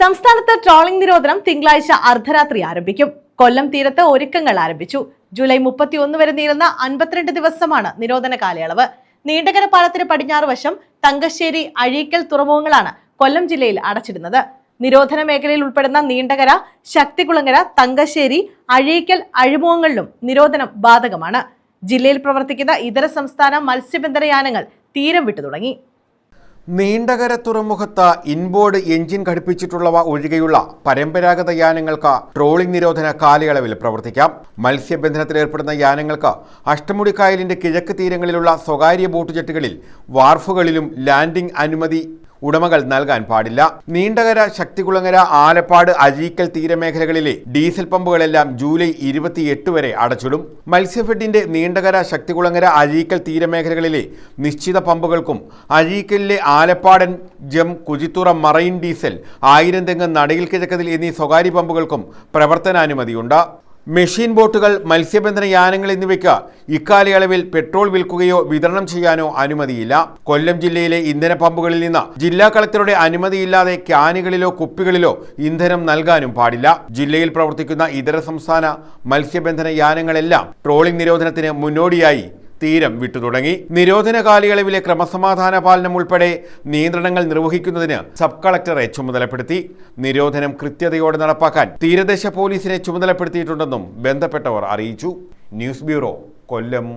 സംസ്ഥാനത്ത് ട്രോളിംഗ് നിരോധനം തിങ്കളാഴ്ച അർദ്ധരാത്രി ആരംഭിക്കും. കൊല്ലം തീരത്ത് ഒരുക്കങ്ങൾ ആരംഭിച്ചു. ജൂലൈ മുപ്പത്തിയൊന്ന് വരെ നീളുന്ന അൻപത്തിരണ്ട് ദിവസമാണ് നിരോധന കാലയളവ്. നീണ്ടകര പാലത്തിന് പടിഞ്ഞാറ് വശം തങ്കശ്ശേരി അഴീക്കൽ തുറമുഖങ്ങളാണ് കൊല്ലം ജില്ലയിൽ അടച്ചിടുന്നത്. നിരോധന മേഖലയിൽ ഉൾപ്പെടുന്ന നീണ്ടകര ശക്തികുളങ്ങര തങ്കശ്ശേരി അഴീക്കൽ അഴിമുഖങ്ങളിലും നിരോധനം ബാധകമാണ്. ജില്ലയിൽ പ്രവർത്തിക്കുന്ന ഇതര സംസ്ഥാന മത്സ്യബന്ധന യാനങ്ങൾ തീരം വിട്ടു തുടങ്ങി നീണ്ടകര തുറമുഖത്ത് ഇൻബോർഡ് എഞ്ചിൻ ഘടിപ്പിച്ചിട്ടുള്ളവ ഒഴികെയുള്ള പരമ്പരാഗത യാനങ്ങൾക്ക് ട്രോളിംഗ് നിരോധന കാലയളവിൽ പ്രവർത്തിക്കാം. മത്സ്യബന്ധനത്തിലേർപ്പെടുന്ന യാനങ്ങൾക്ക് അഷ്ടമുടിക്കായലിന്റെ കിഴക്ക് തീരങ്ങളിലുള്ള സ്വകാര്യ ബോട്ട് ജെട്ടുകളിൽ വാർഫുകളിലും ലാൻഡിംഗ് അനുമതി ഉടമകൾ നൽകാൻ പാടില്ല. നീണ്ടകര ശക്തികുളങ്ങര ആലപ്പാട് അഴീക്കൽ തീരമേഖലകളിലെ ഡീസൽ പമ്പുകളെല്ലാം ജൂലൈ ഇരുപത്തിയെട്ട് വരെ അടച്ചിടും. മത്സ്യഫെഡിന്റെ നീണ്ടകര ശക്തികുളങ്ങര അഴീക്കൽ തീരമേഖലകളിലെ നിശ്ചിത പമ്പുകൾക്കും അഴീക്കലിലെ ആലപ്പാടൻ ജം കുജിത്തുറ മറൈൻ ഡീസൽ ആയിരം തെങ്ങ് നടയിൽ കിഴക്കതിൽ എന്നീ സ്വകാര്യ പമ്പുകൾക്കും പ്രവർത്തനാനുമതിയുണ്ട്. മെഷീൻ ബോട്ടുകൾ മത്സ്യബന്ധന യാനങ്ങൾ എന്നിവയ്ക്ക് ഇക്കാലയളവിൽ പെട്രോൾ വിൽക്കുകയോ വിതരണം ചെയ്യാനോ അനുമതിയില്ല. കൊല്ലം ജില്ലയിലെ ഇന്ധന പമ്പുകളിൽ നിന്ന് ജില്ലാ കളക്ടറുടെ അനുമതിയില്ലാതെ ക്യാനുകളിലോ കുപ്പികളിലോ ഇന്ധനം നൽകാനും പാടില്ല. ജില്ലയിൽ പ്രവർത്തിക്കുന്ന ഇതര സംസ്ഥാന മത്സ്യബന്ധന യാനങ്ങളെല്ലാം ട്രോളിംഗ് നിരോധനത്തിന് മുന്നോടിയായി തീരം വിട്ടുതുടങ്ങി നിരോധന കാലയളവിലെ ക്രമസമാധാന പാലനം ഉൾപ്പെടെ നിയന്ത്രണങ്ങൾ നിർവഹിക്കുന്നതിന് സബ് കളക്ടറെ ചുമതലപ്പെടുത്തി. നിരോധനം കൃത്യതയോടെ നടപ്പാക്കാൻ തീരദേശ പോലീസിനെ ചുമതലപ്പെടുത്തിയിട്ടുണ്ടെന്നും ബന്ധപ്പെട്ടവർ അറിയിച്ചു. News bureau Kollam.